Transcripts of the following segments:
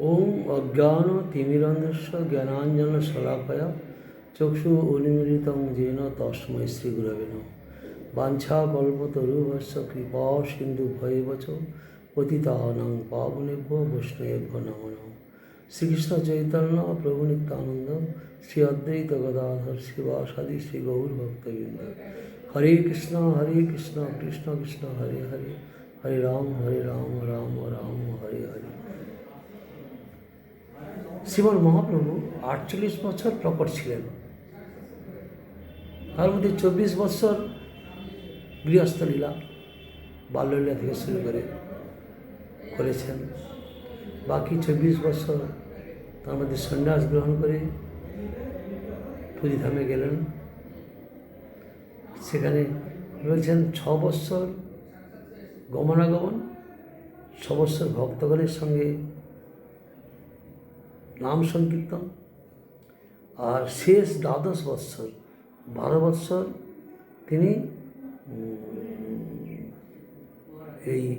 ওম অজ্ঞান তিমিরন্ধস্য জ্ঞানাঞ্জন শলাকয়া চক্ষু উন্মীলিতং যেন তস্মৈ শ্রী গুরবে নমঃ বাঞ্ছা কল্পতরুভস্য কৃপা সিন্ধু ভয়বচ পতিতানাং পাবনেভ্য বৈষ্ণবেভ্য নমো নমঃ শ্রীকৃষ্ণ চৈতন্য প্রভু নিত্যানন্দ শ্রী অদ্বৈত গদাধর শিবাসাদি শ্রী গৌর ভক্তবৃন্দ হরে কৃষ্ণ হরে কৃষ্ণ কৃষ্ণ কৃষ্ণ হরে হরে হরে রাম হরে রাম রাম রাম হরে হরে শ্রীমন মহাপ্রভু আটচল্লিশ বছর প্রকট ছিলেন। তার মধ্যে চব্বিশ বছর গৃহস্থ লীলা বাল্যলীলা থেকে শুরু করে করেছেন। বাকি চব্বিশ বছর তার মধ্যে সন্ন্যাস গ্রহণ করে পুরীধামে গেলেন। সেখানে বলছেন, ছ বৎসর গমনাগমন, ছ বৎসর ভক্তগণের সঙ্গে নাম সংকীর্তন। আর শেষ দ্বাদশ বৎসর, বারো বৎসর তিনি এই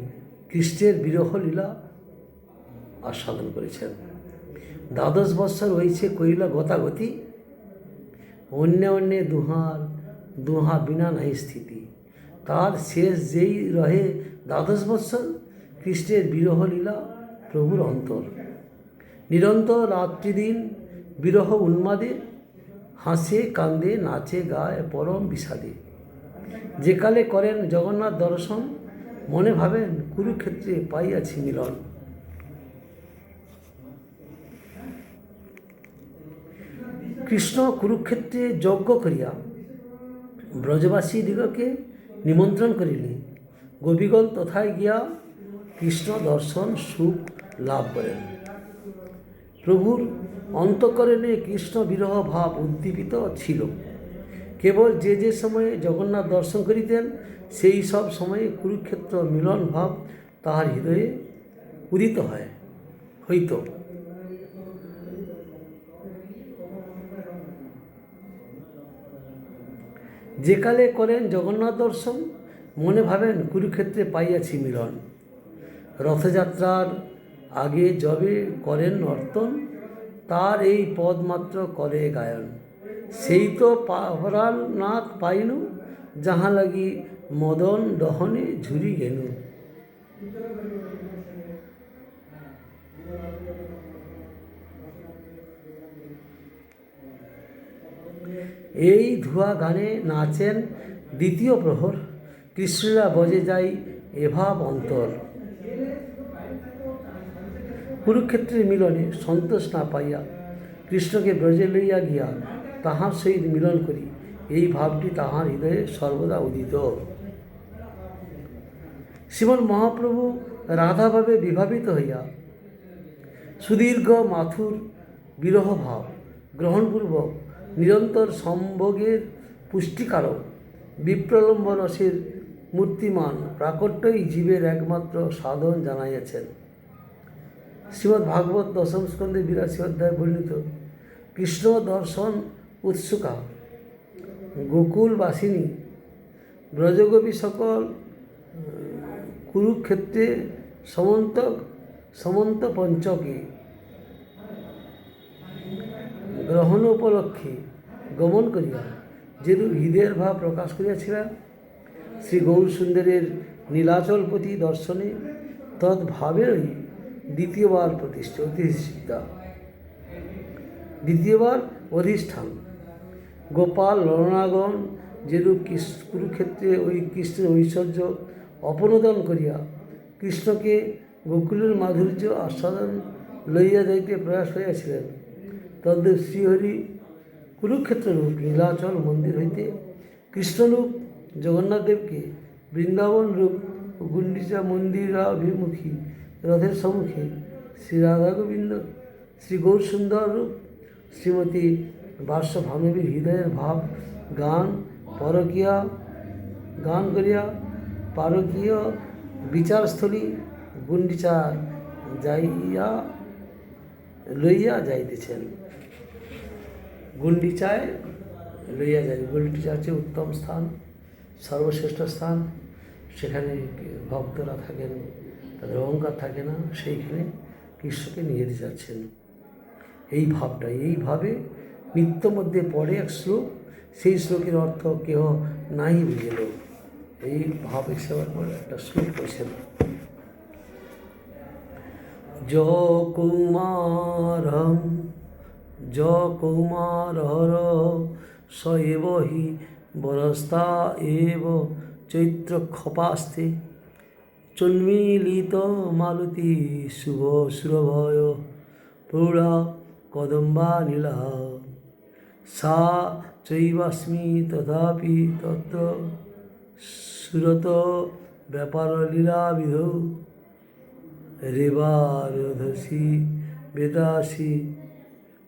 কৃষ্ণের বিরহ লীলা আস্বাদন করেছেন। দ্বাদশ বৎসর হয়েছে কইলা গতাগতি, অন্য অন্য দুহার, দুহা বিনা নাই স্থিতি। তার শেষ যেই রহে দ্বাদশ বৎসর, কৃষ্ণের বিরহ লীলা প্রভুর অন্তর। নিরন্তর রাত্রিদিন বিরহ উন্মাদে, হাসে, কান্দে, নাচে, গায়, পরম বিষাদে। যেকালে করেন জগন্নাথ দর্শন, মনে ভাবেন কুরুক্ষেত্রে পাইয়াছি মিলন। কৃষ্ণ কুরুক্ষেত্রে যজ্ঞ করিয়া ব্রজবাসী দিগকে নিমন্ত্রণ করিলেন গোপীগণ তথায় গিয়া কৃষ্ণ দর্শন, সুখ লাভ করেন। প্রভুর অন্তঃকরণে কৃষ্ণ বিরহ ভাব উদ্দীপিত ছিল। কেবল যে যে সময়ে জগন্নাথ দর্শন করিতেন, সেই সব সময়ে কুরুক্ষেত্র মিলন ভাব তাহার হৃদয়ে উদিত হয়, হইত। যেকালে করেন জগন্নাথ দর্শন, মনে ভাবেন কুরুক্ষেত্রে পাইয়াছি মিলন। রথযাত্রার আগে যবে করেন নর্তন, তার এই পদ মাত্র করে গায়ন। সেই তো পাহরাল নাথ পাইনু, যাহা লাগি মদন দহনে ঝুরি গেনু। এই ধুয়া গানে নাচেন দ্বিতীয় প্রহর কৃষ্ণরা বজে যাই এভাব অন্তর। কুরুক্ষেত্রের মিলনে সন্তোষ না পাইয়া কৃষ্ণকে ব্রজে লইয়া গিয়া তাহার সহিত মিলন করি, এই ভাবটি তাহার হৃদয়ে সর্বদা উদিত। শ্রীমন মহাপ্রভু রাধাভাবে বিভাবিত হইয়া সুদীর্ঘ মাথুর বিরহ ভাব গ্রহণপূর্বক নিরন্তর সম্ভোগের পুষ্টিকারক বিপ্রলম্ব রসের মূর্তিমান প্রাকট্যই জীবের একমাত্র সাধন জানাইয়াছেন। শ্রীমদ্ ভাগবত দশম স্কন্ধে বিরাশি অধ্যায় বর্ণিত, কৃষ্ণ দর্শন উৎসুকা গোকুলবাসিনী ব্রজগোপী সকল, কুরুক্ষেত্রে সমন্ত সমন্ত পঞ্চকে, গ্রহণ উপলক্ষে গমন করিয়া, যেরূপ হৃদয়ের ভাব প্রকাশ করিয়াছিলেন শ্রী গৌর সুন্দরের নীলাচলপতি দর্শনে তদ্ভাবেরই দ্বিতীয়বার প্রতিষ্ঠা অধিষ্ঠিতা। দ্বিতীয়বার অধিষ্ঠান। গোপাল ললনাগণ যেরূপ কুরুক্ষেত্রে ওই কৃষ্ণের ঐশ্বর্য অপনোদন করিয়া কৃষ্ণকে গোকুলের মাধুর্য আস্বাদন লইয়া যাইতে প্রয়াস করিয়াছিলেন তদ্দেব শ্রীহরি কুরুক্ষেত্ররূপ নীলাচল মন্দির হইতে কৃষ্ণরূপ জগন্নাথদেবকে বৃন্দাবন রূপ গুন্ডিচা মন্দিরাভিমুখী রথের সম্মুখে শ্রী রাধা গোবিন্দ, শ্রী গৌর সুন্দর রূপ, শ্রীমতী বার্ষ ভানবীর হৃদয়ের ভাব, গান পরকীয়া, গান করিয়া পারকীয় বিচারস্থলী গুন্ডিচা যাইয়া, লইয়া যাইতেছেন। গুন্ডিচায় লইয়া যায় গুন্ডিচা হচ্ছে উত্তম স্থান, সর্বশ্রেষ্ঠ স্থান, সেখানে ভক্তরা থাকেন। তাদের অহংকার থাকে না, সেইখানে কৃষ্ণকে নিয়ে যেতে চাচ্ছেন এই ভাবটা এইভাবে নিত্য মধ্যে পড়ে এক শ্লোক, সেই শ্লোকের অর্থ কেহ নাই বুঝেল। এই ভাব পর একটা শ্লোক করেছেন য কৌমারম, য কৌমারহর স এব হি বরস্তা এব চৈত্র খপাস্তে চন্মিলিত মালতী শুভ সুরভয় প্রৌঢ়া কদম্বা নীলা সা চৈবাস্মি তথাপি তত্র সুরত ব্যাপার লীলা লীলাবিধ রেবারধসি বেদাসি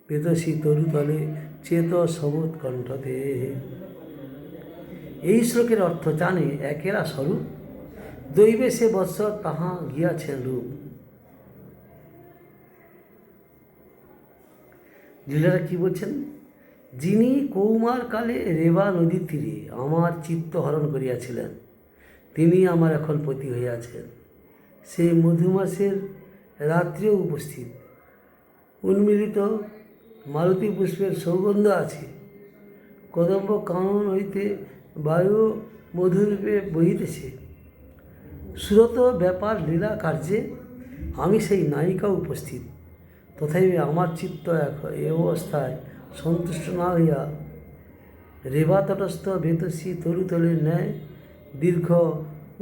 বেদসি তরুতলে চেত সবোধ কণ্ঠতে এই শ্লোকের অর্থ জানে একেরা স্বরূপ দৈবে সে বৎসর তাহা গিয়াছেন রূপ। লীলারা কি বলছেন? যিনি কৌমার কালে রেবা নদীর তীরে আমার চিত্ত হরণ করিয়াছিলেন, তিনি আমার এখন পতি হইয়াছেন। সেই মধুমাসের রাত্রেও উপস্থিত। উন্মিলিত মালতী পুষ্পের সৌগন্ধ আছে। কদম্ব কানন হইতে বায়ু মধুরূপে বহিতেছে। সুরত ব্যাপার লীলা কার্যে আমি সেই নায়িকা উপস্থিত। তথাপি আমার চিত্ত এক এ অবস্থায় সন্তুষ্ট না হইয়া রেবা তটস্থ বেতসী তরুতলের ন্যায় দীর্ঘ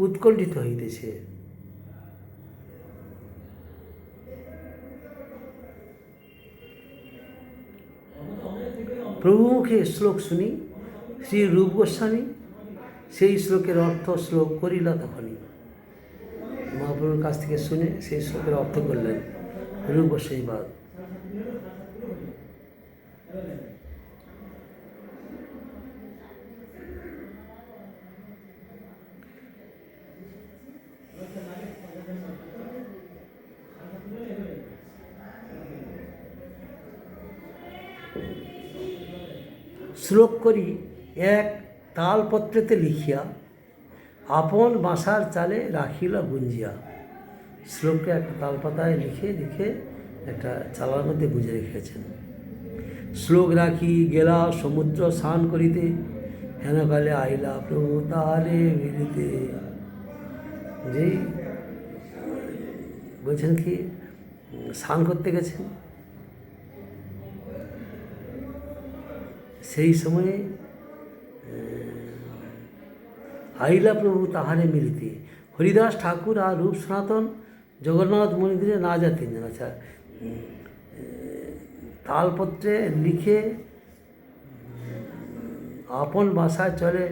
উৎকণ্ঠিত হইতেছে। প্রভুমুখে শ্লোক শুনি, শ্রী রূপ গোস্বামী সেই শ্লোকের অর্থ শ্লোক করিলা তখনই। মহাপ্রভুর কাছ থেকে শুনে সেই শ্লোকের অর্থ করলেন, রূপ গোস্বামী বাদ শ্লোক করি, এক তালপত্রেতে লিখিয়া আপন বাসার চালে রাখিল গুঞ্জিয়া। শ্লোককে একটা তালপাতায় লিখে লিখে একটা চালার মধ্যে গুঁজে রেখেছেন। শ্লোক রাখি গেলা সমুদ্র স্নান করিতে হেনকালে আইলা প্রভু তাহারে মিলিতে। যেই বলছেন কি, স্নান করতে গেছেন? সেই সময়ে আইলা প্রভু তাহারে মিলিতে। হরিদাস ঠাকুর আর রূপ সনাতন জগন্নাথ মন্দিরে না যা তিনজন আচ্ছা তালপত্রে লিখে আপন বাসায় চলে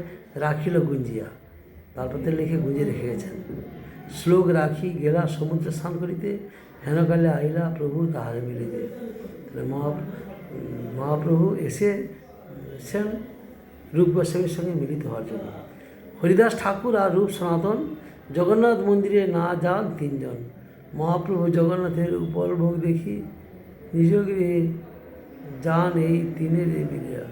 রাখিল গুঞ্জিয়া। তালপত্রে লিখে গুঞ্জে রেখে গেছেন শ্লোক রাখি গেলা সমুদ্র স্নান করিতে, হেনকালে আইলা প্রভু তাহারে মিলিতে। মহা, মহাপ্রভু এসে, এসেছেন রূপ গোস্বামীর সঙ্গে মিলিত হওয়ার জন্য। হরিদাস ঠাকুর আর রূপ সনাতন জগন্নাথ মন্দিরে না যান তিনজন। মহাপ্রভু জগন্নাথের উপলভোগ দেখি নিজ যান এই তিনের মিলিয়া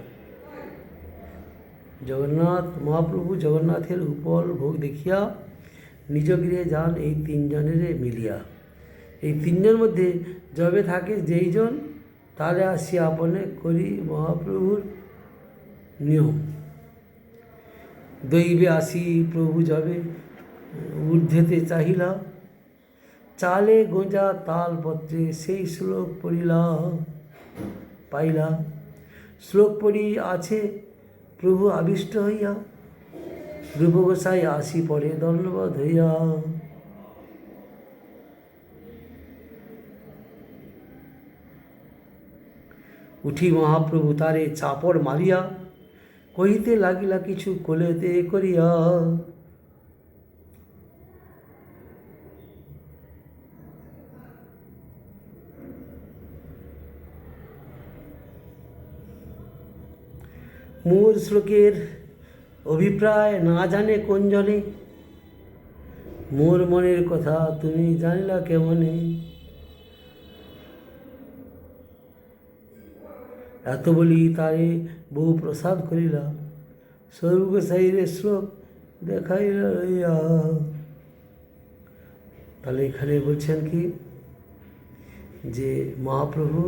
জগন্নাথ, মহাপ্রভু জগন্নাথের উপল ভোগ দেখিয়া নিজ গৃহে যান এই তিনজনের মিলিয়া। এই তিনজন মধ্যে যবে থাকে যেইজন তাহলে আসি আপনে করি মহাপ্রভুর নিয়ম। দৈবে আসি প্রভু যাবে, ঊর্ধ্বেতে চাহিলা। চালে গোঁজা তালপত্রে সেই শ্লোক পড়িলা, পাইলা। শ্লোক পড়ি আছে, প্রভু আবিষ্ট হইয়া। গোসাই আসি পড়ে দণ্ডবোধ হইয়া। উঠি মহাপ্রভু তারে চাপড় মারিয়া কহিতে লাগিলা কিছু কোলেতে করিয়া। মূল শ্লোকের অভিপ্রায় না জানে কোন জনে? মোর মনের কথা তুমি জানিলা কেমনে? এত বলি তারে বহু প্রসাদ করিলা। সর্বসাইরে শ্লোক দেখাইলা তাহলে এখানে বলছেন কি? যে মহাপ্রভু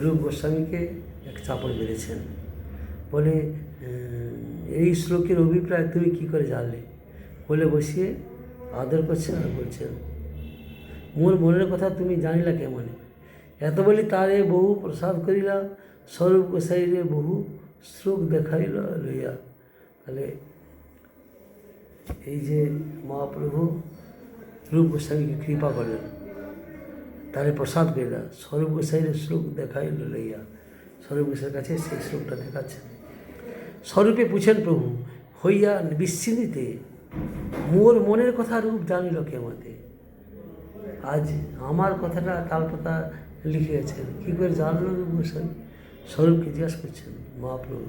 রূপ গোস্বামীকে এক চাপড় মেরেছেন। বলে এই শ্লোকের অভিপ্রায় তুমি কি করে জানলে? বলে বসিয়ে আদর করছেন আর বলছেন, মোর মনের কথা তুমি জানিলা কেমনে? এত বলি তারে বহু প্রসাদ করিলা স্বরূপ গোসাইরে বহু শ্লোক দেখাইল লইয়া তাহলে এই যে মহাপ্রভু রূপ গোস্বামীকে কৃপা করলেন তারে প্রসাদ করিলা স্বরূপ গোসাইরে শ্লোক দেখাইল লইয়া স্বরূপ গোসাইয়ের কাছে সেই শ্লোকটা দেখাচ্ছেন স্বরূপে পুছেন প্রভু, হইয়া বিচ্ছিন্নিতে মোর মনের কথা রূপ জানিল কেমতে? আজ আমার কথাটা তালপাতা লিখে গেছেন কী করে জানলো রূপ গোস্বামী? স্বরূপকে জিজ্ঞাসা করছেন, মহাপ্রভু।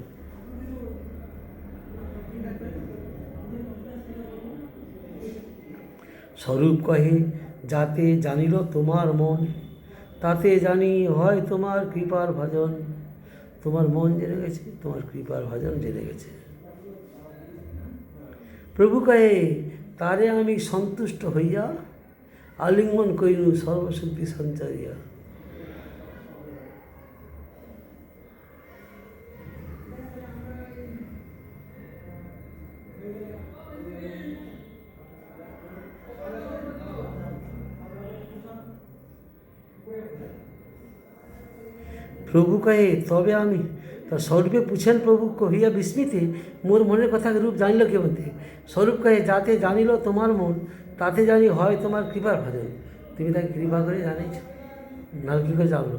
স্বরূপ কহে, যাতে জানিল তোমার মন, তাতে জানি হয় তোমার কৃপার ভজন। তোমার মন জেনে গেছে, তোমার কৃপার ভজন জেনে গেছে। প্রভু কহে, তারে আমি সন্তুষ্ট হইয়া আলিঙ্গন কইলু সর্বশক্তি সঞ্চারিয়া প্রভু কহে তবে আমি? তা স্বরূপে পুছেন প্রভু কহিয়া বিস্মিতে, মোর মনের কথা রূপ জানিল কে মধ্যে স্বরূপ কহে যাতে জানিল তোমার মন, তাতে জানি হয় তোমার কৃপার ভজন। তুমি তাকে কৃপা করে জানিছ নাহলে কী করে জানলো।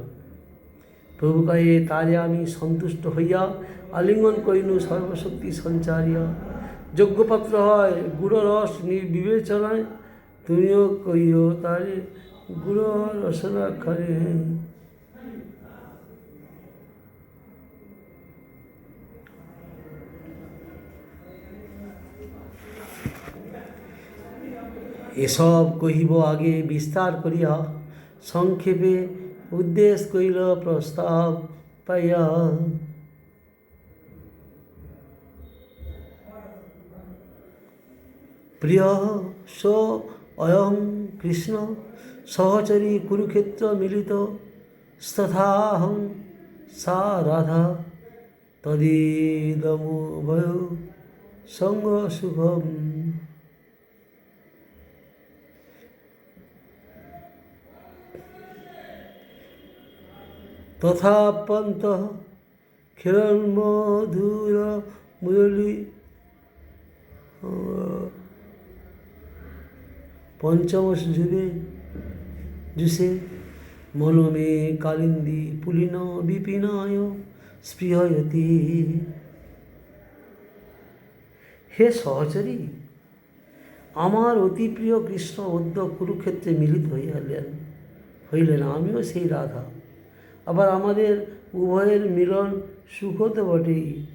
প্রভু কহে তারে আমি সন্তুষ্ট হইয়া আলিঙ্গন করিনু সর্বশক্তি সঞ্চারিয়া। যজ্ঞপাত্র হয় গুড় রস বিবেচনায় তুমিও কইও তারে গুড় রসনা খারে এসব কহিব আগে বিস্তার করিয়া সংক্ষেপে উদ্দেশ কইল প্রস্তাব পাইয়া প্রিয় স অয়ং কৃষ্ণ, সহচরী কুরুক্ষেত্র মিলিত স্তথাহং সা রাধা, তদিদমুভয় সঙ্গ সুখম তথাপন্ত ক্ষীরন্মধুর মুরলী পঞ্চম জুড়ে জুসে মনমে কালিন্দি পুলিন বিপিনায় স্পৃহয়তি। হে সহচরী, আমার অতি প্রিয় কৃষ্ণ অদ্য কুরুক্ষেত্রে মিলিত হইয়ালেন হইলেন আমিও সেই রাধা। আবার আমাদের উভয়ের মিলন সুখ তো বটেই।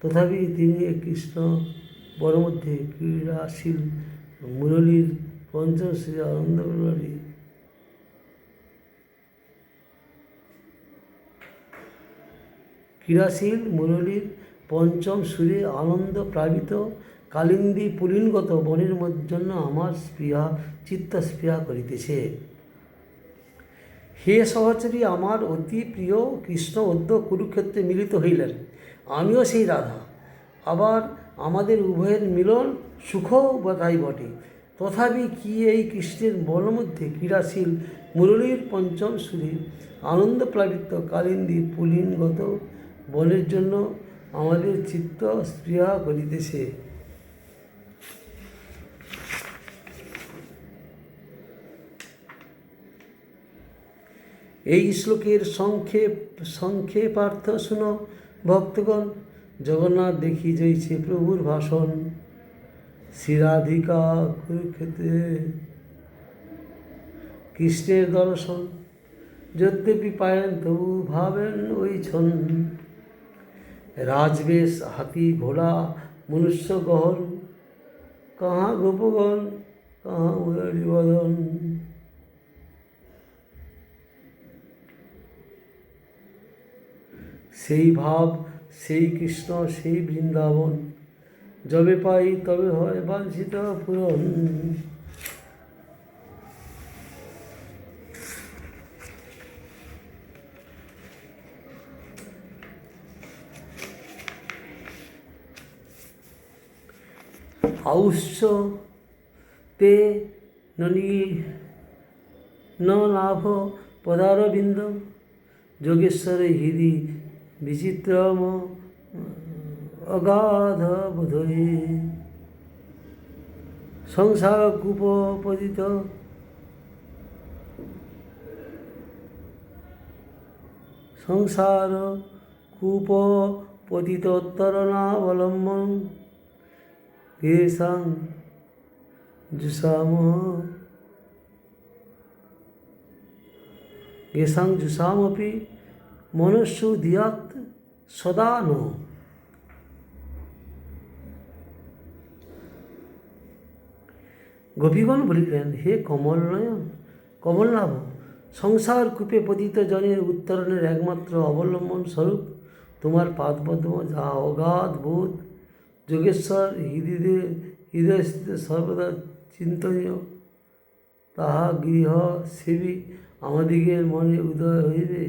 তথাপি তিনি কৃষ্ণ পরমধ্যে ক্রীড়াশীল মুরলীর পঞ্চশ্রী আনন্দ মুরলী ক্রীড়াশীল মুরলীর পঞ্চম সুরে আনন্দ প্লাবিত কালিন্দী পুলিনগত বনের জন্য আমার স্পৃহা চিত্ত স্পৃহা করিতেছে। হে সহচরী, আমার অতি প্রিয় কৃষ্ণ অদ্য কুরুক্ষেত্রে মিলিত হইলেন। আমিও সেই রাধা। আবার আমাদের উভয়ের মিলন সুখ তাই বটে। তথাপি কি এই কৃষ্ণের বনমধ্যে ক্রীড়াশীল মুরলীর পঞ্চম সুরে আনন্দ প্লাবিত কালিন্দী পুলিনগত বনের জন্য আমাদের চিত্ত স্পৃহা করিতেছে? এই শ্লোকের সংক্ষেপ সংক্ষেপার্থ শুনো, ভক্তগণ। জগন্নাথ দেখি জয়ছে প্রভুর ভাষণ। শ্রীরাধিকা কুরুক্ষেত্রে কৃষ্ণের দর্শন। যদ্যপি পায়েন তবু ভাবেন ওই ছন রাজবেশ হাতি ঘোড়া মনুষ্য গহন। কাহা গোপগণ, কাহা মুরারি সেই ভাব, সেই কৃষ্ণ, সেই বৃন্দাবন। যবে পাই তবে হয় বাঞ্ছিত পূরণ। আউশ্য তে ননী ন লাভ পদারবিন্দ। যোগেশ্বরে হৃদি বিচিত্রম অগাধ বোধয়ে সংসার কূপপদিত সংসার কূপপতিতরণাবলম্বন গেসাং জুসাম গেসাং জুসামপি মনুষ্যদিয়ত সদা ন। গোপীগণ বলিলেন, হে কমল নয়ন কমলনাভ সংসার কূপে পতিত জনের উত্তরণের একমাত্র অবলম্বন স্বরূপ, তোমার পাদপদ্ম যা অগাধ বোধ, যোগেশ্বর হৃদয়ে হৃদয় সর্বদা চিন্তনীয়, তাহা গৃহ সেবী আমাদিগের মনে উদয় হইবে।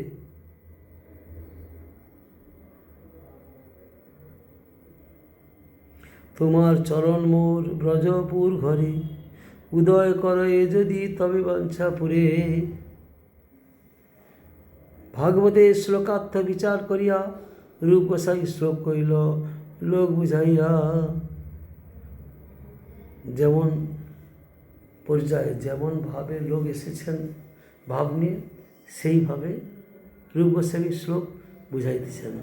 তোমার চরণ মোর ব্রজপুর ঘরে, উদয় কর যদি তবে বাঞ্ছা পুরে ভাগবতের শ্লোকার্থ বিচার করিয়া রূপ গোসাই শ্লোক কইল লোক বুঝাইয়া, যেমন পর্যায়ে যেমনভাবে লোক এসেছেন ভাব নিয়ে, সেইভাবে রূপ গোস্বামী শ্লোক বুঝাইতেছেন।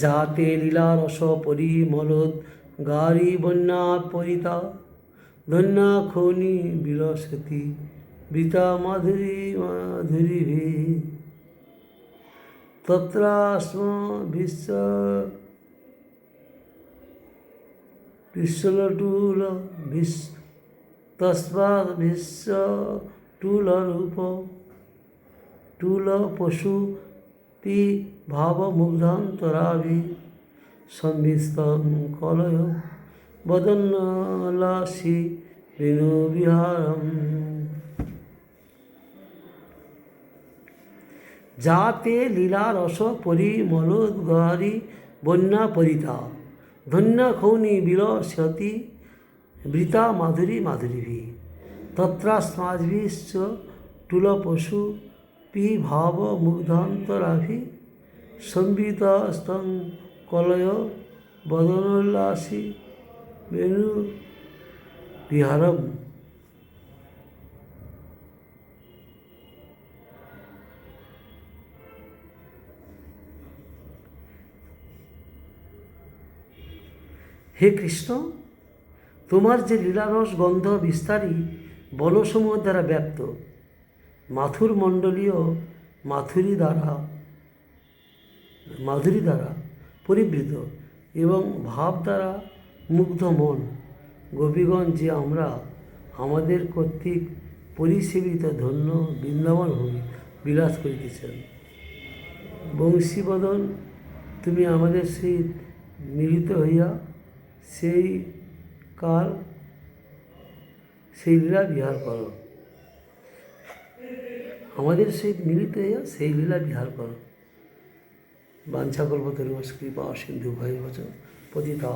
যাতে লীলা রস পরিমলদ গারি বন্যা পরিতা। ধন্যা খনি বিলসতি বৃতা মাধুরী মাধুরী ভি তত্রাস্ম বিশ্ব, বিশ্বলটুল বিশ, তস্মাৎ বিশ্ব টুল রূপ টুল পশু তি ভাব মুগ্ধান্তরাভি সংবিস্তং কলয় বদন্নলাসি রেণু বিহারম যাতে লীলা রস পরিমলোদ্গারি বন্যা পরিতা ধন্য খৌনি বিলসতি বৃতা মাধুরী মাধুরীভি তত্রাস্মাদ্ভিশ্চ টুল পশু পি ভাব মুগ্ধান্তরাভি কলয় বদনোল্লাসী বেণু বিহারম। হে কৃষ্ণ, তোমার যে লীলারস গন্ধ বিস্তারী বনসমূহ দ্বারা ব্যক্ত মাথুর মণ্ডলীয় মাথুরী দ্বারা মাধুরী দ্বারা পরিবৃত এবং ভাব দ্বারা মুগ্ধ মন। গোপীগণ যে আমরা, আমাদের কর্তৃক পরিসেবিত ধন্য বৃন্দাবন ভূমি বিলাস করিতেছেন। বংশীবদন, তুমি আমাদের সহিত মিলিত হইয়া সেই কাল, সেই লীলা বিহার করো। আমাদের সহিত মিলিত হইয়া সেই লীলা বিহার করো। বাঞ্ছা কল্পতরু কৃপা সিন্ধু ভয় বচন? পতিতা